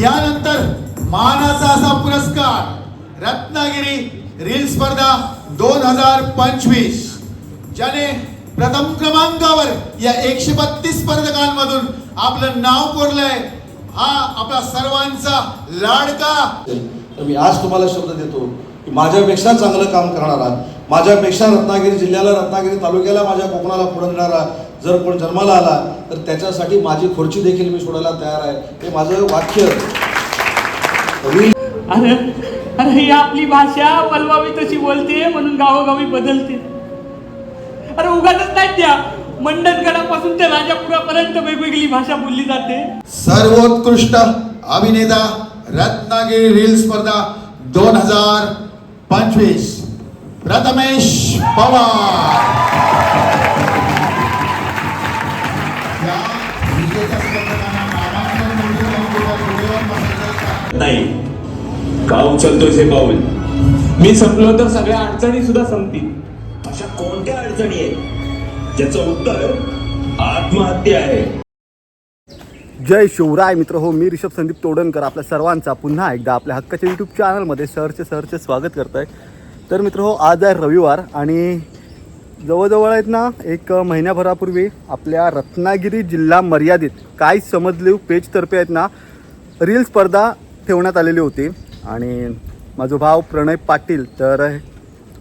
यानंतर मानाचा असा पुरस्कार रत्नागिरी रील स्पर्धा दोन हजार पंचवीस ज्याने प्रथम क्रमांकावर या एकशे बत्तीस स्पर्धकांमधून आपलं नाव कोरलंय. हा आपला सर्वांचा लाडका. तर मी आज तुम्हाला शब्द देतो की माझ्यापेक्षा चांगलं काम करणारा माझ्यापेक्षा रत्नागिरी जिल्ह्याला रत्नागिरी तालुक्याला माझ्या कोकणाला पुढे देणारा जर कोण जन्माला आला तर त्याच्यासाठी माझी खुर्ची देखील मी सोडायला तयार आहे. हे माझं वाक्य. अरे अरे ही आपली भाषा वलवावी तशी बोलते म्हणून गावोगावी बदलते. अरे उगाच नाही त्या. मंडणगडापासून ते राजापुरापर्यंत वेगवेगळी भाषा बोलली जाते. सर्वोत्कृष्ट अभिनेता रत्नागिरी रील स्पर्धा दोन हजार पंचवीस. प्रथमेश पवार. नाही. का उचलतोय हे पाऊल? मी संपलो तर सगळ्या अडचणी सुद्धा संपतील. अशा कोणत्या अडचणी आहेत? ज्याचं उत्तर आत्महत्या आहे. जय शिवराय मित्र हो मी रिषभ संदीप तोडणकर आपल्या सर्वांचा पुन्हा एकदा आपल्या हक्काच्या यूट्यूब चॅनलमध्ये सरचे सरचे स्वागत करत आहे तर मित्र हो आज आहे रविवार आणि जवळजवळ आहेत ना एक महिन्याभरापूर्वी आपल्या रत्नागिरी जिल्हा मर्यादित काय समजले पेजतर्फे आहेत ना रील स्पर्धा ठेवण्यात आलेली होती. आणि माझा भाव प्रणय पाटील तर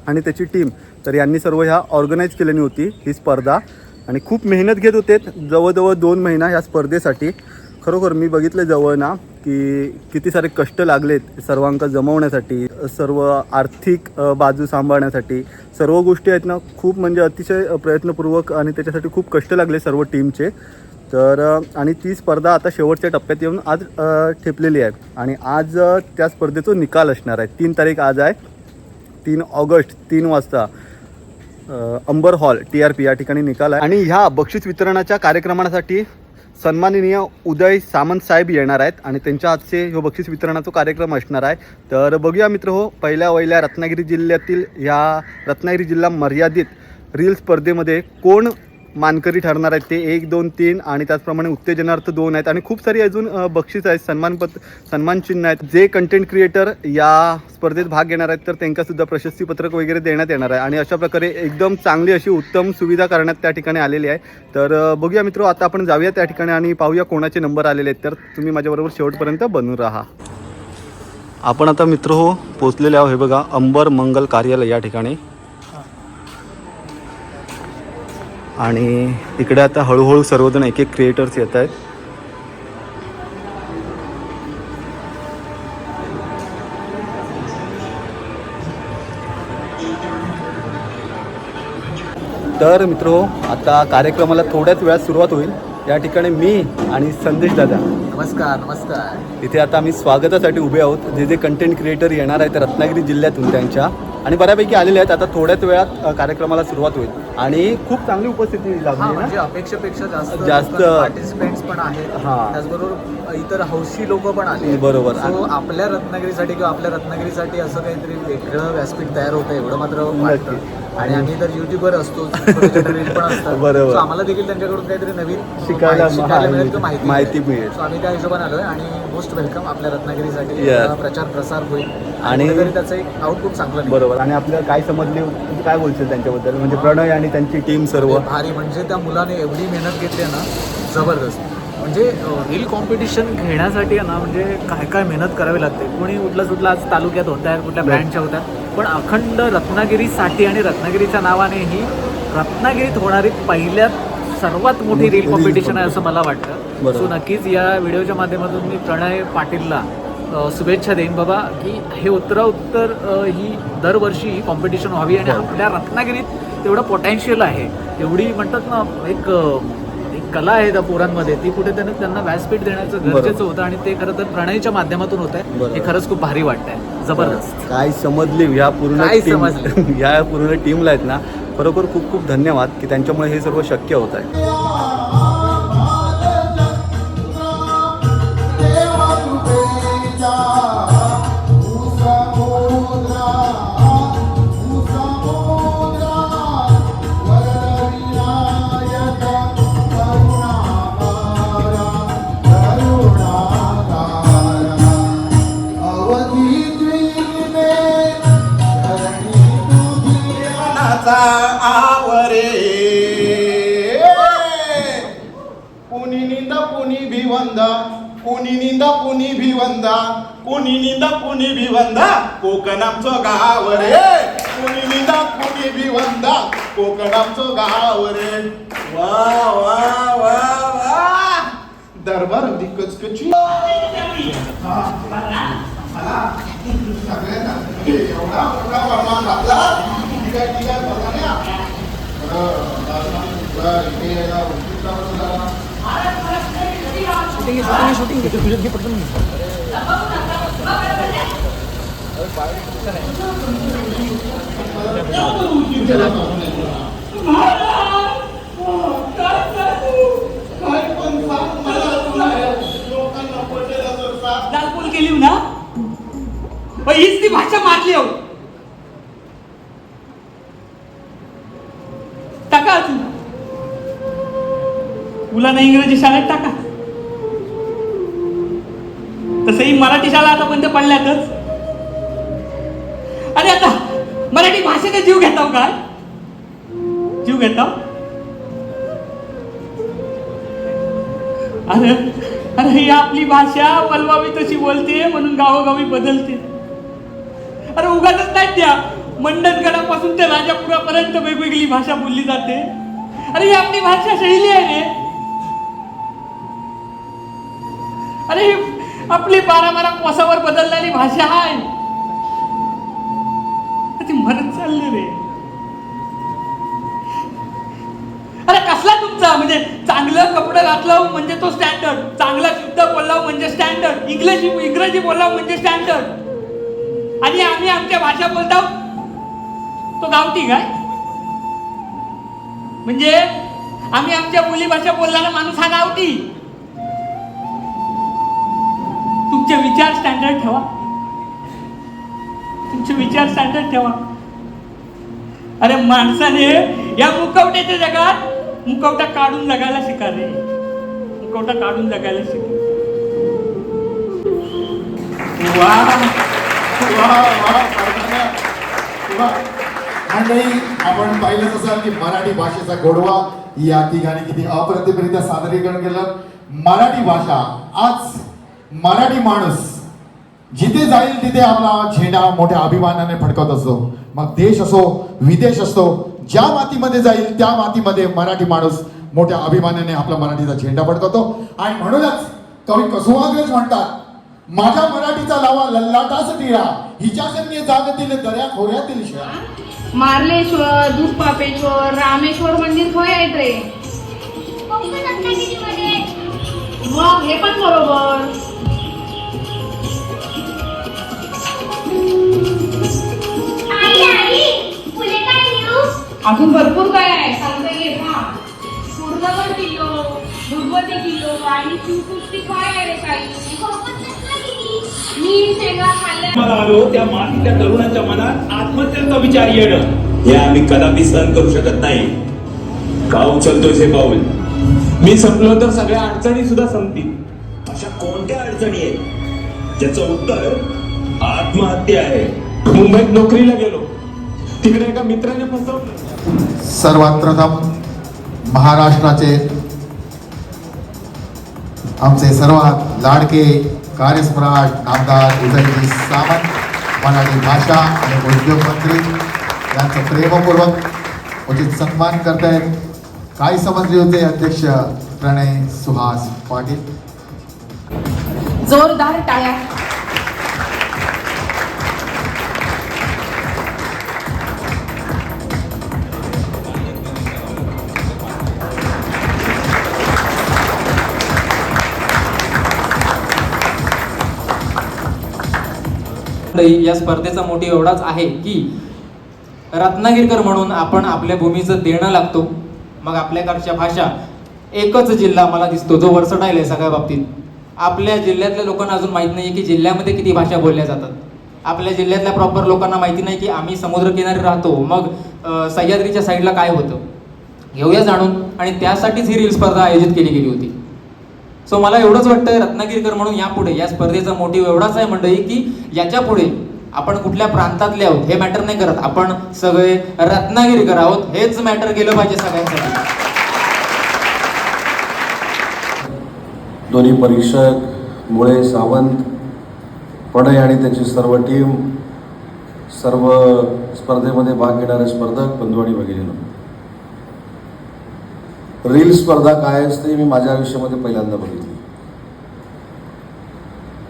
आणि त्याची टीम तर यांनी सर्व ह्या ऑर्गनाईज केलेली होती ही स्पर्धा. आणि खूप मेहनत घेत होते जवळजवळ दोन महिना ह्या स्पर्धेसाठी. खरोखर मी बघितलं जवळ ना की किती सारे कष्ट लागलेत सर्वांक जमवण्यासाठी सर्व आर्थिक बाजू सांभाळण्यासाठी. सर्व गोष्टी आहेत ना खूप म्हणजे अतिशय प्रयत्नपूर्वक आणि त्याच्यासाठी खूप कष्ट लागले सर्व टीमचे तर आणि ती स्पर्धा आता शेवटच्या टप्प्यात येऊन आज ठेपलेली आहे. आणि आज त्या स्पर्धेचा निकाल असणार आहे. तीन तारीख आज आहे. तीन ऑगस्ट तीन वाजता Ambar hall T R P या ठिकाणी निकाल आहे. आणि ह्या बक्षीस वितरणाच्या कार्यक्रमासाठी सन्माननीय उदय सामंत साहेब येणार आहेत. आणि त्यांच्या हातचे ह्यो बक्षीस वितरणाचा कार्यक्रम असणार आहे. तर बघूया मित्र हो पहिल्या वहिल्या रत्नागिरी जिल्ह्यातील ह्या रत्नागिरी जिल्हा मर्यादित रील स्पर्धेमध्ये कोण मानकरी ठरणार आहेत ते एक दोन तीन आणि त्याचप्रमाणे उत्तेजनार्थ दोन आहेत. आणि खूप सारी अजून बक्षीस आहेत सन्मानपत्र सन्मान चिन्ह आहेत. जे कंटेंट क्रिएटर या स्पर्धेत भाग घेणार आहेत तर त्यांनासुद्धा प्रशस्तीपत्रक वगैरे देण्यात येणार आहे. आणि अशा प्रकारे एकदम चांगली अशी उत्तम सुविधा करण्यात त्या ठिकाणी आलेली आहे. तर बघूया मित्र आता आपण जाऊया त्या ठिकाणी आणि पाहूया कोणाचे नंबर आलेले आहेत. तर तुम्ही माझ्याबरोबर शेवटपर्यंत बनून राहा. आपण आता मित्र हो पोचलेले आहो हे बघा अंबर मंगल कार्यालय या ठिकाणी. आणि इकडे आता हळूहळू सर्वजण एक एक क्रिएटर्स येत आहेत. तर मित्र आता कार्यक्रमाला थोड्याच वेळात सुरुवात होईल. या ठिकाणी मी आणि संदेश दादा. नमस्कार नमस्कार. इथे आता आम्ही स्वागतासाठी उभे आहोत. जे जे कंटेंट क्रिएटर येणार आहेत रत्नागिरी जिल्ह्यातून त्यांच्या. आणि बऱ्यापैकी आलेले आहेत. आता थोड्याच वेळात कार्यक्रमाला सुरुवात होईल. आणि खूप चांगली उपस्थिती लाभली म्हणजे अपेक्षेपेक्षा जास्त जास्त- पार्टिसिपेंट्स पण आहेत. हा. त्याचबरोबर इतर हौशी लोक पण आले बरोबर. आपल्या रत्नागिरीसाठी किंवा आपल्या रत्नागिरीसाठी असं काहीतरी वेगळं व्यासपीठ तयार होतं एवढं मात्र आणि आम्ही तर युट्यूबवर असतो पण असतात. बरोबर. आम्हाला देखील त्यांच्याकडून काहीतरी नवीन शिकायला- माहिती- माहिती मिळेल. आम्ही त्या हिशोबाने आलोय आणि मोस्ट वेलकम आपल्या रत्नागिरीसाठी प्रचार प्रसार होईल. आणि- त्याचं एक आउटपुट चांगलं. बरोबर. आणि आपल्याला काय समजले काय बोलशील त्यांच्याबद्दल? म्हणजे प्रणय आणि त्यांची टीम सर्व. भारी म्हणजे त्या मुलाने एवढी मेहनत घेतली आहे ना जबरदस्त. म्हणजे रील कॉम्पिटिशन घेण्यासाठी ना म्हणजे काय काय मेहनत करावी लागते? कोणी उठलं सुटलं आज तालुक्यात होत आहेत कुठल्या ब्रँडच्या होत्या. पण अखंड रत्नागिरीसाठी आणि रत्नागिरीच्या नावाने ही रत्नागिरीत होणारी पहिल्यात सर्वात मोठी रील कॉम्पिटिशन आहे असं मला वाटतं. सो नक्कीच या व्हिडिओच्या माध्यमातून मी प्रणय पाटीलला शुभेच्छा देईन बाबा की हे उत्तरा उत्तर अ, ही दरवर्षी ही कॉम्पिटिशन व्हावी आणि आपल्या रत्नागिरीत तेवढं पोटेन्शियल आहे. एवढी म्हणतात ना एक एक कला आहे त्या पोरांमध्ये. ती कुठे त्यांना त्यांना व्यासपीठ देण्याचं गरजेचं होतं आणि ते खरं तर प्रणयच्या माध्यमातून होत आहे. हे खरंच खूप भारी वाटतंय. जबरदस्त. काय समजले ह्या पूर्ण काय team- समजले? ह्या पूर्ण टीमला आहेत ना खरोखर खूप खूप धन्यवाद की त्यांच्यामुळे हे सर्व शक्य होत आहे भिवंदा कुणी निंदा कुणी भिवंदा कोकण आमचं गाव रे. कुणी निंदा कुणी भिवंदा कोकण आमचं गाव रे. वा वा वा वा. दरबार अगदी कचकची. एवढा मोठा प्रमाण घातला ठीक आहे ठीक आहे बघा ना बरं, बरं, इथे यायला उशीर झाला. काय पण सांग मला तुला लोकांना केली ना हीच ती भाषा मारली हो. टाका तू मुलांना इंग्रजी शाळेत टाका. तसंही मराठी शाळा आता बंद पडल्यातच. अरे आता मराठी भाषेने जीव घेताव काय जीव घेताव? अरे अरे ही आपली भाषा पलवावी तशी बोलते म्हणून गावोगावी बदलते. अरे उगाच नाही त्या मंडनगडापासून ते राजापुरापर्यंत वेगवेगळी भाषा बोलली जाते. अरे ही आपली भाषा शैली आहे रे. अरे ही आपली बारा बारा कोसावर बदलणारी भाषा आहे ती मरत चालली रे. अरे कसला तुमचा? म्हणजे चांगलं कपडं घातलं म्हणजे तो स्टँडर्ड चांगला शुद्ध बोलला म्हणजे स्टँडर्ड इंग्लिश इंग्रजी बोलला म्हणजे स्टँडर्ड आणि आम्ही आमच्या भाषा बोलतो तो गावठी काय? म्हणजे आम्ही आमच्या बोलीभाषा बोलणारा माणूस हा गावठी. तुमचे विचार स्टँडर्ड ठेवा. तुमचे विचार स्टँडर्ड ठेवा. अरे माणसाने या मुकवट्याच्या जगात मुकवटा काढून जगायला शिका रे मुकवटा काढून जगायला शिका वा वा वा मंडळी आपण पाहिलंच असाल की मराठी भाषेचा गोडवा या ठिकाणी किती अप्रतिमरित्या सादरीकरण केलं. मराठी भाषा आज मराठी माणूस जिथे जाईल तिथे आपला झेंडा मोठ्या अभिमानाने फडकवत असतो. मग देश असो विदेश असतो ज्या मातीमध्ये जाईल त्या मातीमध्ये मराठी माणूस मोठ्या अभिमानाने आपला मराठीचा झेंडा फडकवतो आणि म्हणूनच कवी कसुवाग्रज म्हणतात माझ्या मराठीचा लावा लल्लाटास टिळा हिच्या सन्य जागतील दर्या खोऱ्यातील शिळा मार्लेश्वर धुपापेश्वर रामेश्वर मंदिर खय आहेत रे. मग हे पण बरोबर. अजून भरपूर काय आहे सांगता ये हा. सूर्यगड किल्लो भगवती किल्लो आणि शिवसृष्टी काय आहे काही मी शेंगा खाल्ल्या. मला आलो त्या मातीच्या तरुणाच्या मनात आत्महत्येचा विचार येणं. हे आम्ही कदापि सहन करू शकत नाही. गाव चलतोय हे पाऊल. मी संपलो तर सगळ्या अडचणी सुद्धा संपतील. अशा कोणत्या अडचणी आहेत? ज्याचं उत्तर आत्महत्या आहे. मुंबईत नोकरीला गेलो. तिकडे एका मित्राने फसवलं. सर्वात प्रथम महाराष्ट्राचे आमचे सर्वात लाडके कार्यसम्राट नामदार उदयजी सावंत मराठी भाषा आणि उद्योग मंत्री यांचं प्रेमपूर्वक उचित सन्मान करतायत. काय समजले होते अध्यक्ष प्रणय सुहास पाटील. जोरदार टाळ्या. वाटतंही या स्पर्धेचा मोठी एवढाच आहे की रत्नागिरकर म्हणून आपण आपल्या भूमीचं देणं लागतो. मग आपल्याकडच्या भाषा एकच जिल्हा मला दिसतो जो वर्सटाईल आहे सगळ्या बाबतीत. आपल्या जिल्ह्यातल्या लोकांना अजून माहीत नाही की जिल्ह्यामध्ये किती भाषा बोलल्या जातात. आपल्या जिल्ह्यातल्या प्रॉपर लोकांना माहिती नाही की आम्ही समुद्रकिनारी राहतो मग सह्याद्रीच्या साईडला काय होतं? घेऊया जाणून. आणि त्यासाठीच ही रील स्पर्धा आयोजित केली गेली होती. सो मला एवढंच वाटतं रत्नागिरीकर म्हणून यापुढे या स्पर्धेचा मोटिव्ह एवढाच आहे मंडळी की याच्यापुढे आपण कुठल्या प्रांतातले आहोत हे मॅटर नाही करत. आपण सगळे रत्नागिरीकर आहोत. हेच मॅटर केलं पाहिजे सगळ्यांसाठी. दोन्ही परीक्षक मुळे सावंत प्रणय आणि त्याची सर्व टीम सर्व स्पर्धेमध्ये भाग घेणारे स्पर्धक बंधू आणि भगिनीनो. रील स्पर्धा काय असते मी माझ्या आयुष्यामध्ये पहिल्यांदा बघितली.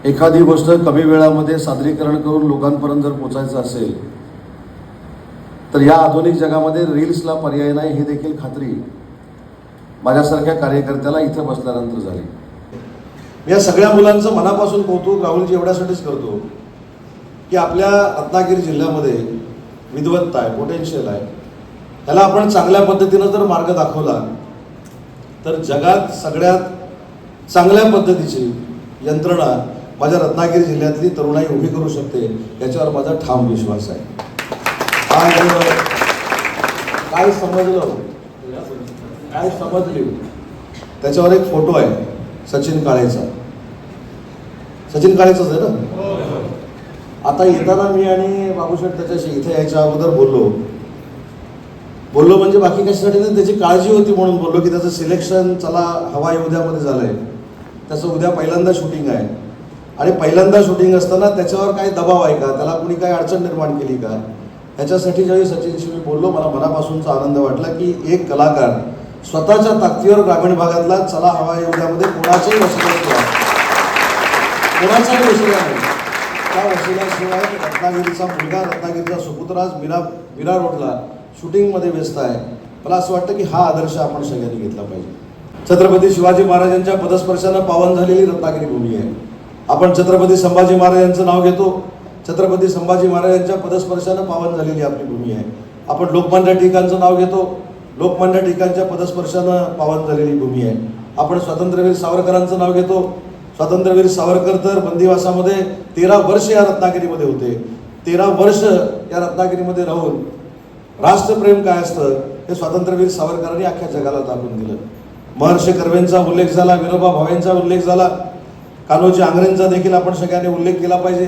एखादी गोष्ट कमी वेळामध्ये सादरीकरण करून लोकांपर्यंत जर पोचायचं असेल तर या आधुनिक जगामध्ये रील्सला पर्याय नाही ही देखील खात्री. माझ्यासारख्या कार्यकर्त्याला इथं बसल्यानंतर झाली. मी या सगळ्या मुलांचं मनापासून कौतुक राहुलजी एवढ्यासाठीच करतो की आपल्या रत्नागिरी जिल्ह्यामध्ये विद्वत्ता आहे पोटेन्शियल आहे. त्याला आपण चांगल्या पद्धतीनं जर मार्ग दाखवला तर जगात सगळ्यात चांगल्या पद्धतीची यंत्रणा माझ्या रत्नागिरी जिल्ह्यातली तरुणाई उभी करू शकते याच्यावर माझा ठाम विश्वास आहे. आज काय समजलं? काय समजली? त्याच्यावर एक फोटो आहे सचिन काळेचा. सचिन काळेचाच आहे ना? आता येताना मी आणि बाबूशेठ त्याच्याशी इथे यायच्या अगोदर बोललो. बोललो म्हणजे बाकी कशासाठी नाही त्याची काळजी होती म्हणून बोललो की त्याचं सिलेक्शन चला हवा उद्यामध्ये आहे त्याचं उद्या पहिल्यांदा शूटिंग आहे. आणि पहिल्यांदा शूटिंग असताना त्याच्यावर काय दबाव आहे का? त्याला कुणी काय अडचण निर्माण केली का? ह्याच्यासाठी ज्यावेळी सचिनशी मी बोललो मला मनापासूनचा आनंद वाटला की एक कलाकार स्वतःच्या ताकदीवर ग्रामीण भागातला चला हवा उद्यामध्ये कोणाचाही वशिल्याशिवाय कोणाचाही वशिला नाही. त्या वशिल्याशिवाय रत्नागिरीचा मुलगा रत्नागिरीचा सुपुत्र आज मीरा मीरा रोडला शूटिंगमध्ये व्यस्त आहे. मला असं वाटतं की हा आदर्श आपण सगळ्यांनी घेतला पाहिजे. छत्रपती शिवाजी महाराजांच्या पदस्पर्शानं पावन झालेली रत्नागिरी भूमी आहे. आपण छत्रपती संभाजी महाराजांचं नाव घेतो. छत्रपती संभाजी महाराजांच्या पदस्पर्शानं पावन झालेली आपली भूमी आहे. आपण लोकमान्य टिकांचं नाव घेतो. लोकमान्य टिकांच्या पदस्पर्शानं पावन झालेली भूमी आहे. आपण स्वातंत्र्यवीर सावरकरांचं नाव घेतो. स्वातंत्र्यवीर सावरकर तर बंदिवासामध्ये तेरा वर्ष या रत्नागिरीमध्ये होते. तेरा वर्ष या रत्नागिरीमध्ये राहून राष्ट्रप्रेम काय असतं? हे स्वातंत्र्यवीर सावरकरांनी अख्ख्या जगाला दाखवून दिलं. महर्षी कर्वेंचा उल्लेख झाला विनोबा भावेंचा उल्लेख झाला कान्होजी आंग्रेंचा देखील आपण सगळ्यांनी उल्लेख केला पाहिजे.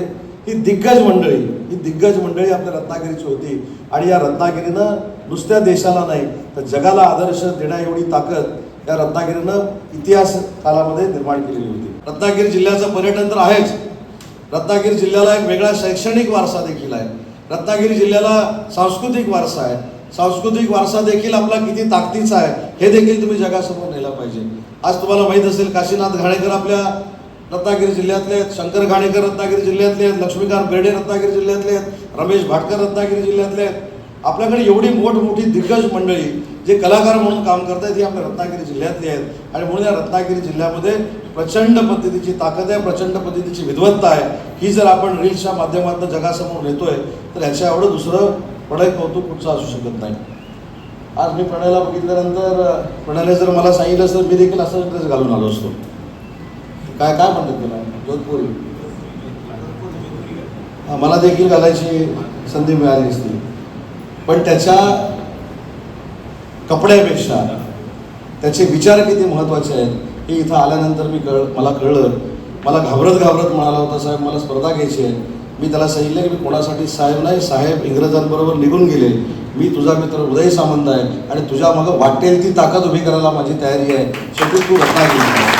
ही दिग्गज मंडळी ही दिग्गज मंडळी आपल्या रत्नागिरीची होती. आणि या रत्नागिरीनं नुसत्या देशाला नाही तर जगाला आदर्श देण्या एवढी ताकद या रत्नागिरीनं इतिहास कालामध्ये निर्माण केलेली होती. रत्नागिरी जिल्ह्याचं पर्यटन तर आहेच. रत्नागिरी जिल्ह्याला एक वेगळा शैक्षणिक वारसा देखील आहे. रत्नागिरी जिल्ह्याला सांस्कृतिक वारसा आहे. सांस्कृतिक वारसा देखील आपला किती ताकदीचा आहे हे देखील तुम्ही जगासमोर नेला पाहिजे. आज तुम्हाला माहीत असेल काशीनाथ घाणेकर आपल्या रत्नागिरी जिल्ह्यातले आहेत शंकर घाणेकर रत्नागिरी जिल्ह्यातले आहेत लक्ष्मीकांत बेर्डे रत्नागिरी जिल्ह्यातले आहेत रमेश भाटकर रत्नागिरी जिल्ह्यातले आहेत. आपल्याकडे एवढी मोठमोठी दिग्गज मंडळी जे कलाकार म्हणून काम करतायत ही आपल्या रत्नागिरी जिल्ह्यातली आहेत. आणि म्हणून या रत्नागिरी जिल्ह्यामध्ये प्रचंड पद्धतीची ताकद आहे प्रचंड पद्धतीची विद्वत्ता आहे. ही जर आपण रील्सच्या माध्यमातून जगासमोर नेतोय तर ह्याच्या एवढं दुसरं प्रणय कौतुक कुठचं असू शकत नाही. आज मी प्रणयला बघितल्यानंतर प्रणयने जर मला सांगितलं असतं मी देखील असं ड्रेस घालून आलो असतो. काय काय म्हणतात तुला जोधपुरी. मला देखील घालायची संधी मिळाली असती. पण त्याच्या कपड्यापेक्षा त्याचे विचार किती महत्त्वाचे आहेत हे इथं आल्यानंतर मी कळ मला कळलं. मला घाबरत घाबरत म्हणाला होता साहेब मला स्पर्धा घ्यायची आहे. मी त्याला सांगितलं की मी कोणासाठी साहेब नाही साहेब इंग्रजांबरोबर निघून गेले. मी तुझा मित्र उदय सामंत आहे आणि तुझ्या मग वाटेल ती ताकद उभी करायला माझी तयारी आहे. शेवटी तू रत्नागिरी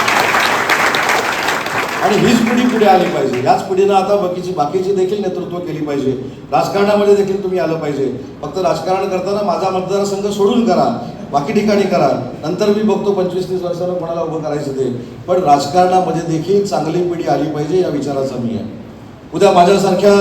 आणि हीच पिढी पुढे आली पाहिजे. याच पिढीनं आता बाकीची बाकीची देखील नेतृत्व केली पाहिजे. राजकारणामध्ये देखील तुम्ही आलं पाहिजे. फक्त राजकारण करताना माझा मतदारसंघ सोडून करा. बाकी ठिकाणी करा. नंतर मी बघतो पंचवीस तीस वर्षाला कोणाला उभं करायचं ते. पण राजकारणामध्ये देखील चांगली पिढी आली पाहिजे या विचाराचा मी आहे. उद्या माझ्यासारख्या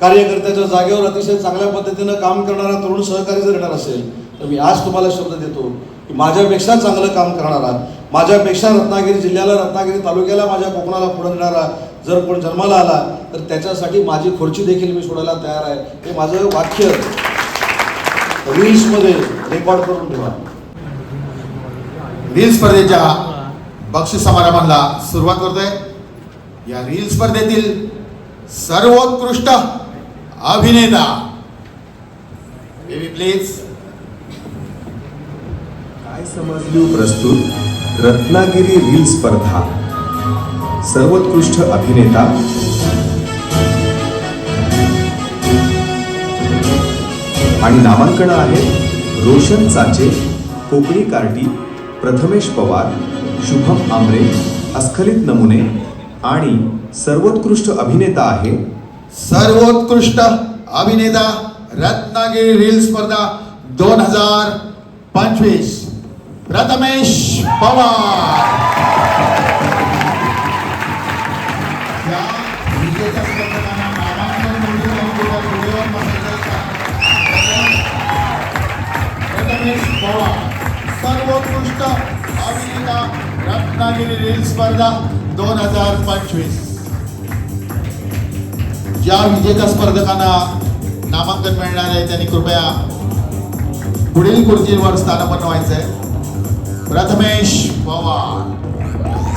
कार्यकर्त्याच्या जागेवर अतिशय चांगल्या पद्धतीनं काम करणारा तरुण सहकारी जर येणार असेल तर मी आज तुम्हाला शब्द देतो की माझ्यापेक्षा चांगलं काम करणारा माझ्यापेक्षा रत्नागिरी जिल्ह्याला रत्नागिरी तालुक्याला माझ्या कोकणाला पुढे नेणारा जर कोण जन्माला आला तर त्याच्यासाठी माझी खुर्ची देखील मी सोडायला तयार आहे. हे माझं वाक्य. रील्समध्ये रेकॉर्ड करून ठेवा. रील स्पर्धेच्या बक्षीस समारंभाला सुरुवात करतोय. या रील स्पर्धेतील सर्वोत्कृष्ट अभिनेता प्लीज काय समजली प्रस्तुत? रत्नागिरी रील स्पर्धा. सर्वोत्कृष्ट अभिनेता. आणि नामांकन आहेत रोशन चाचे कोकणी कार्टी प्रथमेश पवार शुभम आमरे अस्खलित नमुने आणि सर्वोत्कृष्ट अभिनेता आहे सर्वोत्कृष्ट अभिनेता रत्नागिरी रील स्पर्धा दोन हजार पंचवीस. प्रथमेश पवार। या विजेत्या स्पर्धकांना नामांकन नोटीस लावून किंवा प्रथमेश पवार सर्वोत्कृष्ट अभिनेता रत्नागिरी रील स्पर्धा दोन हजार पंचवीस. ज्या विजेत्या स्पर्धकांना नामांकन मिळणार आहे त्यांनी कृपया पुढील खुर्चीवर स्थानापन्न व्हायचं आहे प्रथमेश पवार.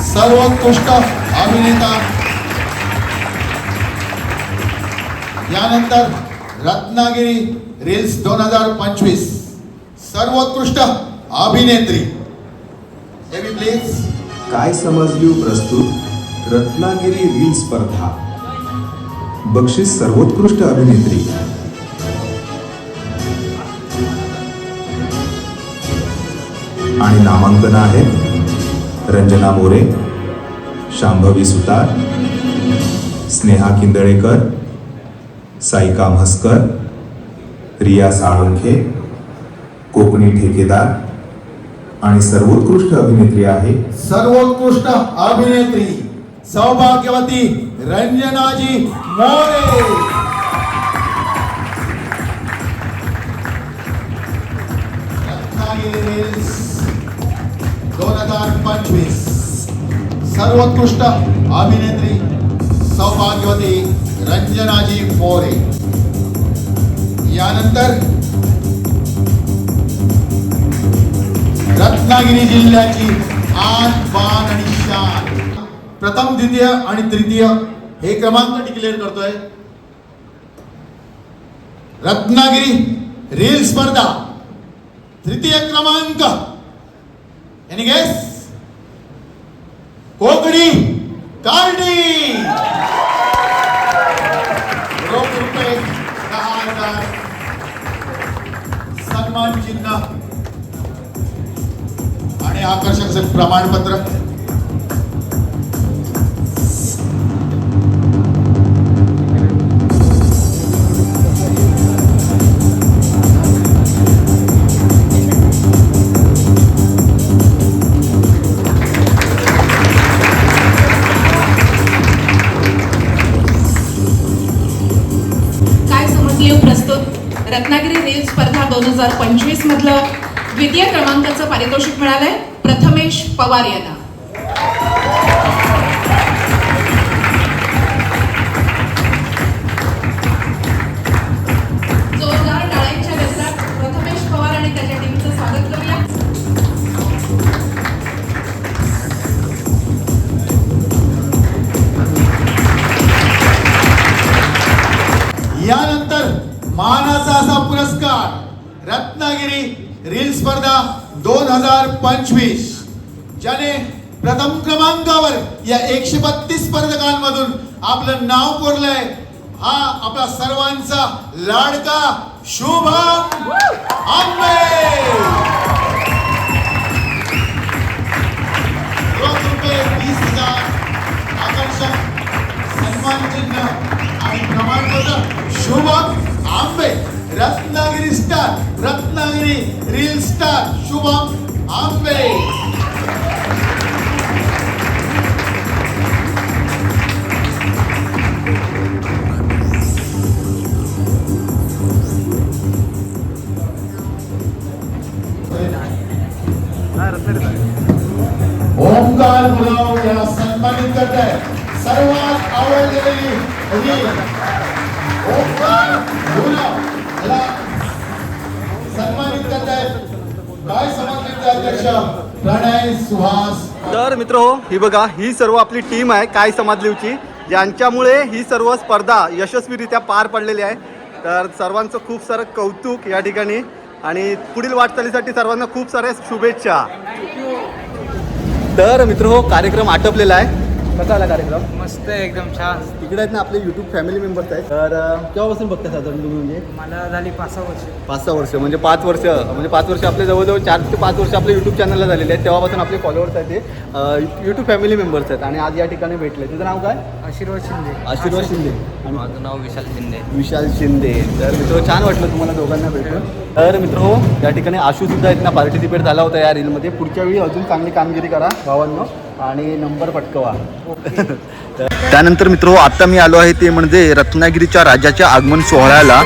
सर्वोत्कृष्ट अभिनेता. यानंतर रत्नागिरी रील्स दोन हजार पंचवीस. सर्वोत्कृष्ट अभिनेत्री. प्लीज काय समजली प्रस्तुत? रत्नागिरी रील स्पर्धा. बक्षीस सर्वोत्कृष्ट अभिनेत्री. आणि नामांकन आहेत रंजना मोरे शांभवी सुतार स्नेहा किंदळेकर साईका म्हस्कर रिया साळुंखे कोकणी ठेकेदार आणि सर्वोत्कृष्ट अभिनेत्री आहे. सर्वोत्कृष्ट अभिनेत्री सौभाग्यवती रंजनाजी मोरे. रत्नागिरी हजार पंचवीस सर्वोत्कृष्ट अभिनेत्री सौभाग्यवती रंजनाजी मोरे यानंतर रत्नागिरी जिल्ह्याची आन बाण आणि शान प्रथम द्वितीय आणि तृतीय हे क्रमांक डिक्लेअर करतोय रत्नागिरी रील स्पर्धा तृतीय क्रमांक एनी गेस कोकणी कार्डी रोख रुपये दहा हजार सन्मान चिन्ह आणि आकर्षक प्रमाणपत्र. प्रस्तुत रत्नागिरी रेल स्पर्धा दोन हजार पंचवीस मधलं द्वितीय क्रमांकाचं पारितोषिक मिळालंय. प्रथमेश पवार यांना. मानाचा असा पुरस्कार रत्नागिरी रील स्पर्धा दोन हजार पंचवीस ज्याने प्रथम क्रमांकावर या एकशे बत्तीस स्पर्धकांमधून आपलं नाव कोरलंय. हा आपला सर्वांचा लाडका शुभम आंबे रुपये वीस हजार. आकर्षक सन्मान चिन्ह आणि प्रमाणपत्र Shubham Ambe Ratnagiri star Ratnagiri reel star Shubham Ambe. Omkar Gulav याला सन्मानित करत आहे सर्वात आवडलेली सन्मानित करत काय समजले अध्यक्ष प्रणय सुहास तर मित्र हो ही बघा ही सर्व आपली टीम आहे काय समाजलीवची. ज्यांच्यामुळे ही सर्व स्पर्धा यशस्वीरित्या पार पडलेली आहे. तर सर्वांचं खूप सारं कौतुक या ठिकाणी. आणि पुढील वाटचालीसाठी सर्वांना खूप साऱ्या शुभेच्छा. तर मित्र हो कार्यक्रम आटपलेला आहे. कसा आला कार्यक्रम. मस्त एकदम छान. इकडे आहेत ना आपले युट्यूब फॅमिली मेंबर्स आहेत. तर केव्हापासून बघता साधारण तुम्ही म्हणजे? मला झाली पाच सहा वर्ष. पाच सहा वर्ष म्हणजे पाच वर्ष म्हणजे पाच वर्ष आपले जवळजवळ चार ते पाच वर्ष आपले यूट्यूब चॅनलला झालेले आहेत. तेव्हापासून आपले फॉलोअर्स आहेत ते. यूट्यूब फॅमिली मेंबर्स आहेत आणि आज या ठिकाणी भेटले. तुझं नाव काय? आशीर्वाद शिंदे. आशीर्वाद शिंदे. आणि माझं नाव विशाल शिंदे. विशाल शिंदे. तर मित्र छान वाटलं तुम्हाला दोघांना भेटून. तर मित्र हो या ठिकाणी आशू सुद्धा आहेत ना पार्टिसिपेट झाला होता या रीलमध्ये पुढच्या वेळी अजून चांगली कामगिरी करा भावांनो. आणि नंबर पटकवा. त्यानंतर मित्र आता मी आलो आहे ते म्हणजे रत्नागिरीच्या राजाच्या आगमन सोहळ्याला.